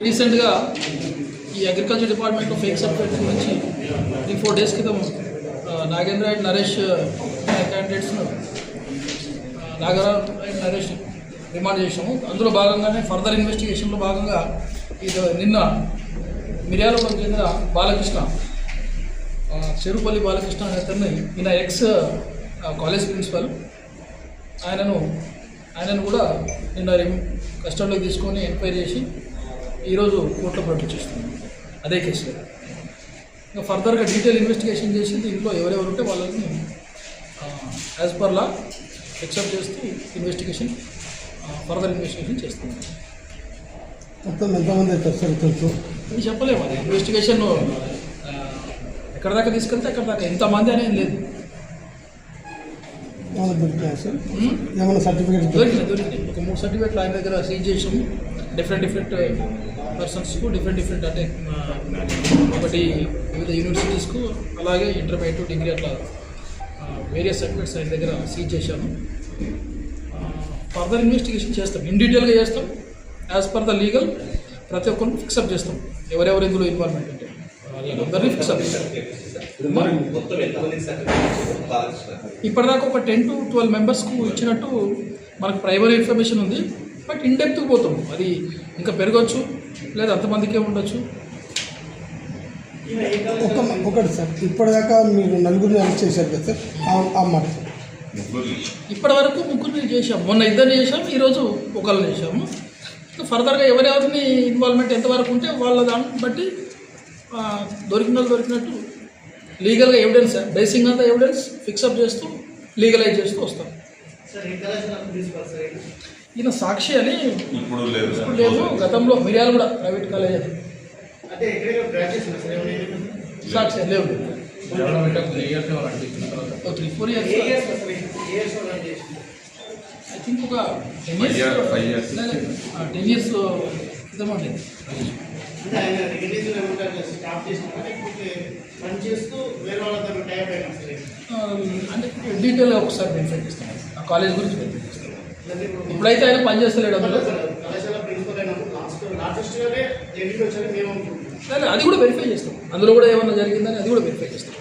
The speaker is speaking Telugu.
రీసెంట్గా ఈ అగ్రికల్చర్ డిపార్ట్మెంట్లో ఫేక్ సర్టిఫికేట్ గురించి త్రీ ఫోర్ డేస్ క్రితం నాగేంద్ర అండ్ నరేష్ క్యాండిడేట్స్ను నాగరావు అండ్ నరేష్ రిమాండ్ చేసాము అందులో భాగంగానే ఫర్దర్ ఇన్వెస్టిగేషన్లో భాగంగా ఇది నిన్న మిర్యాలగూడకు చెందిన బాలకృష్ణ చెరుపల్లి బాలకృష్ణ అనే అతన్ని ఈయన ఎక్స్ కాలేజ్ ప్రిన్సిపల్ ఆయనను ఆయనను కూడా నిన్న కస్టడీలోకి తీసుకొని ఎంక్వైరీ చేసి ఈరోజు కోర్టులో చేస్తున్నాం అదే కేసులో ఇంకా ఫర్దర్గా డీటెయిల్ ఇన్వెస్టిగేషన్ చేసింది ఇంట్లో ఎవరెవరు ఉంటే వాళ్ళని యాజ్ పర్ లా ఎక్సెప్ట్ చేస్తూ ఇన్వెస్టిగేషన్ ఫర్దర్ ఇన్వెస్టిగేషన్ చేస్తున్నాం మొత్తం ఎంతమంది అవుతారు సార్ తెలుసు ఇది చెప్పలేము. అది ఇన్వెస్టిగేషన్ ఎక్కడ దాకా తీసుకెళ్తే అక్కడ దాకా. ఎంతమంది అనేది లేదు? ఏమైనా సర్టిఫికేట్ దొరికినాయి దొరికినాయి. ఒక మూడు సర్టిఫికేట్లు ఆయన దగ్గర సీజ్ చేసాము. డిఫరెంట్ డిఫరెంట్ పర్సన్స్కు డిఫరెంట్ డిఫరెంట్ అంటే ఆ, ఒకటి వివిధ యూనివర్సిటీస్కు అలాగే ఇంటర్మీడియట్ డిగ్రీ అట్లా వేరియస్ సర్టిఫికేట్స్ ఆయన దగ్గర సీజ్ చేశాము ఫర్దర్ ఇన్వెస్టిగేషన్ చేస్తాం. ఇన్ డీటెయిల్గా చేస్తాం. యాజ్ పర్ ద లీగల్ ప్రతి ఒక్కరిని ఫిక్సప్ చేస్తాం. ఎవరెవరు ఇందులో ఇన్వాల్వ్మెంట్ ఉంటే. వాళ్ళందరినీ ఫిక్సప్ ఇప్పటిదాకా ఒక టెన్ టు ట్వెల్వ్ మెంబర్స్కు ఇచ్చినట్టు మనకు ప్రైమరీ ఇన్ఫర్మేషన్ ఉంది. బట్ ఇన్ డెప్త్ పోతాం. అది ఇంకా పెరగవచ్చు లేదా అంతమందికే ఉండొచ్చు. ఒక ఒకటి సార్ ఇప్పటిదాకా మీరు నలుగురిని అరెస్ట్ చేశారు కదా సార్ ఆ- ఆ మాట. సార్ ఇప్పటి వరకు ముగ్గురిని చేశాం. మొన్న ఇద్దరిని చేశాం ఈరోజు ఒకరిని చేశాము. ఇంకా ఫర్దర్గా ఎవరెవరిని ఇన్వాల్వ్మెంట్ ఎంతవరకు ఉంటే వాళ్ళ దాన్ని బట్టి ఆ, దొరికిన వాళ్ళు దొరికినట్టు లీగల్గా ఎవిడెన్స్ బేసింగ్ అంతా ఎవిడెన్స్ ఫిక్సప్ చేస్తూ లీగలైజ్ చేస్తూ వస్తాం. ఈయన సాక్షి అని ఇప్పుడు లేదు. ఇప్పుడు లేదు. గతంలో మిర్యాల కూడా ప్రైవేట్ కాలేజ్. ఏమైనా సాక్షి లేవు. Three four years I think ఒక టెన్ ఇయర్స్. టెన్ ఇయర్స్ క్రితం అండి అంటే డీటెయిల్గా ఒకసారి వెరిఫై చేస్తాం ఆ కాలేజ్ గురించి వెరిఫై చేస్తాం అంటే ఇప్పుడు ఇప్పుడైతే ఆయన పనిచేస్తలేడు అది కూడా వెరిఫై చేస్తాం. అందులో కూడా ఏమన్నా జరిగిందని అది కూడా వెరిఫై చేస్తాం.